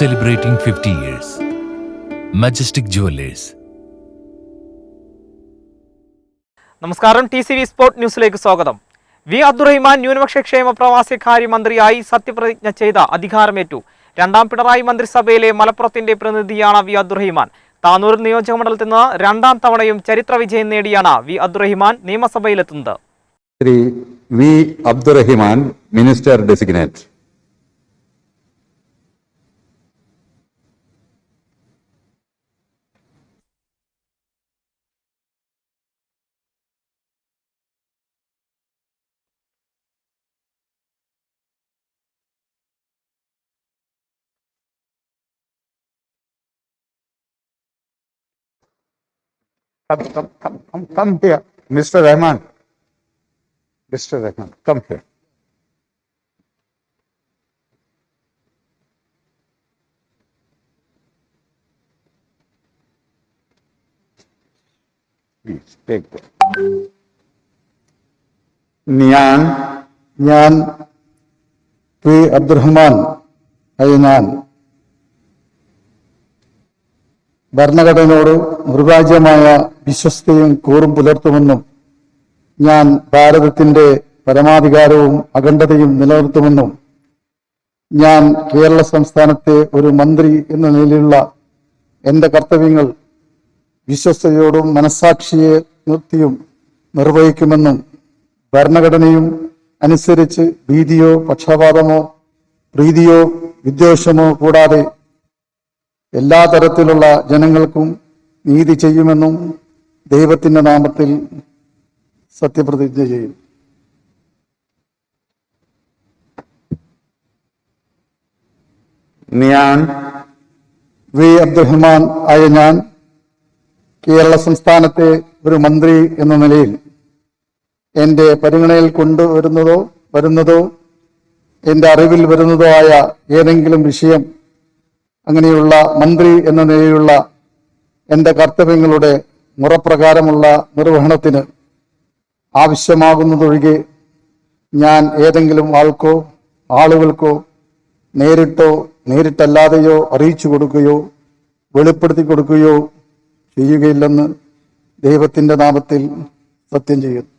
celebrating 50 years. Majestic Jewelers. നമസ്കാരം T C V sport ന്യൂസിലേക്ക് സ്വാഗതം. വി അബ്ദുറഹിമാൻ ന്യൂനപക്ഷ ക്ഷേമ പ്രവാസി കാര്യമന്ത്രിയായി സത്യപ്രതിജ്ഞ ചെയ്ത അധികാരമേറ്റു. രണ്ടാം പിണറായി മന്ത്രിസഭയിലെ മലപ്പുറത്തിന്റെ പ്രതിനിധിയാണ് വി അബ്ദുറഹിമാൻ. താനൂർ നിയോജകമണ്ഡലത്തിൽ നിന്ന് രണ്ടാം തവണയും ചരിത്ര വിജയം നേടിയാണ് V Abdurahiman നിയമസഭയിലെത്തുന്നത്. Shri V Abdurahiman minister designate. come, come, come, come, come here, Mr. Rahman. Mr. Rahman, come here. Please take that. Nyan, Nyan, P. Abdurrahman, Aynan. ഭരണഘടനയോട് നിർവാജ്യമായ വിശ്വസ്തയും കൂറും പുലർത്തുമെന്നും ഞാൻ ഭാരതത്തിന്റെ പരമാധികാരവും അഖണ്ഡതയും നിലനിർത്തുമെന്നും ഞാൻ കേരള സംസ്ഥാനത്തെ ഒരു മന്ത്രി എന്ന നിലയിലുള്ള എന്റെ കർത്തവ്യങ്ങൾ വിശ്വസ്തയോടും മനസാക്ഷിയെ നിർത്തിയും നിർവഹിക്കുമെന്നും ഭരണഘടനയും അനുസരിച്ച് ഭീതിയോ പക്ഷപാതമോ പ്രീതിയോ വിദ്വേഷമോ കൂടാതെ എല്ലാ തരത്തിലുള്ള ജനങ്ങൾക്കും നീതി ചെയ്യുമെന്നും ദൈവത്തിന്റെ നാമത്തിൽ സത്യപ്രതിജ്ഞ ചെയ്യും. ഞാൻ വി. അബ്ദുറഹ്മാൻ ആയ ഞാൻ കേരള സംസ്ഥാനത്തെ ഒരു മന്ത്രി എന്ന നിലയിൽ എന്റെ പരിഗണനയിൽ കൊണ്ടുവരുന്നതോ വരുന്നതോ എന്റെ അറിവിൽ വരുന്നതോ ആയ ഏതെങ്കിലും വിഷയം അങ്ങനെയുള്ള മന്ത്രി എന്ന നിലയിലുള്ള എന്റെ കർത്തവ്യങ്ങളുടെ മുറപ്രകാരമുള്ള നിർവഹണത്തിന് ആവശ്യമാകുന്നതൊഴികെ ഞാൻ ഏതെങ്കിലും ആൾക്കോ ആളുകൾക്കോ നേരിട്ടോ നേരിട്ടല്ലാതെയോ അറിയിച്ചു കൊടുക്കുകയോ വെളിപ്പെടുത്തി കൊടുക്കുകയോ ചെയ്യുകയില്ലെന്ന് ദൈവത്തിന്റെ നാമത്തിൽ സത്യം ചെയ്യുന്നു.